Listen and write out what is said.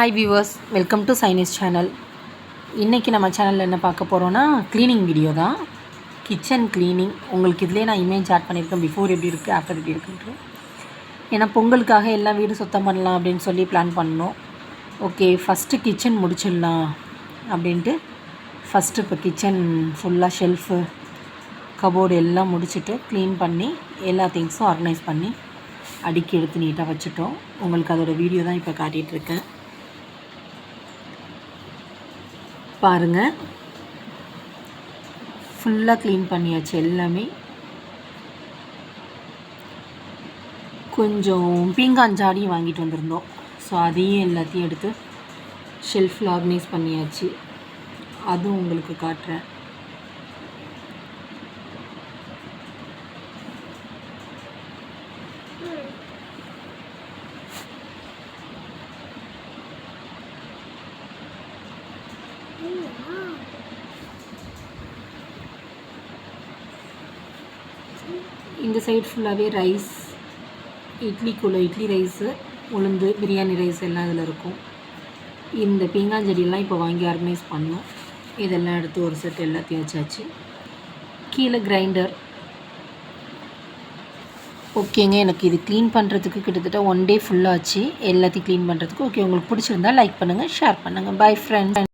Hi viewers welcome to Chinese channel இன்றைக்கி நம்ம சேனலில் என்ன பார்க்க போகிறோன்னா க்ளீனிங் வீடியோ தான். கிச்சன் க்ளீனிங் உங்களுக்கு இதிலே நான் இமேஜ் ஆட் பண்ணியிருக்கேன். பிஃபோர் எப்படி இருக்குது ஆஃப்டர் எப்படி இருக்குன்ட்டு ஏன்னா பொங்கலுக்காக எல்லா வீடும் சுத்தம் பண்ணலாம் அப்படின்னு சொல்லி பிளான் பண்ணோம். ஓகே ஃபஸ்ட்டு கிச்சன் முடிச்சிடலாம் அப்படின்ட்டு ஃபஸ்ட்டு இப்போ கிச்சன் ஃபுல்லாக ஷெல்ஃபு கபோர்டு எல்லாம் முடிச்சுட்டு க்ளீன் பண்ணி எல்லா திங்ஸும் ஆர்கனைஸ் பண்ணி அடுக்கி எடுத்து நீட்டாக வச்சுட்டோம். உங்களுக்கு அதோடய வீடியோ தான் இப்போ காட்டிகிட்ருக்கேன் பாருங்கள் ஃபுல்லாக க்ளீன் பண்ணியாச்சு எல்லாமே. கொஞ்சம் பீங்கான் ஜாடியும் வாங்கிட்டு வந்திருந்தோம். ஸோ அதையும் எல்லாத்தையும் எடுத்து ஷெல்ஃபில் ஆர்கனைஸ் பண்ணியாச்சு. அதுவும் உங்களுக்கு காட்டுறேன். இந்த சைடு ஃபுல்லாகவே ரைஸ் இட்லிக்குள்ளே இட்லி ரைஸு உளுந்து பிரியாணி ரைஸ் எல்லாம் இதில் இருக்கும். இந்த பீங்காஞ்செடியெல்லாம் இப்போ வாங்கி ஆர்கனைஸ் பண்ணோம். இதெல்லாம் எடுத்து ஒரு செட் எல்லாத்தையும் வச்சாச்சு. கீழே கிரைண்டர் ஓகேங்க எனக்கு இது க்ளீன் பண்ணுறதுக்கு கிட்டத்தட்ட ஒன் டே ஃபுல்லாச்சு எல்லாத்தையும் க்ளீன் பண்ணுறதுக்கு ஓகே உங்களுக்கு பிடிச்சிருந்தா லைக் பண்ணுங்கள் ஷேர் பண்ணுங்கள் பை ஃப்ரெண்ட்ஸ்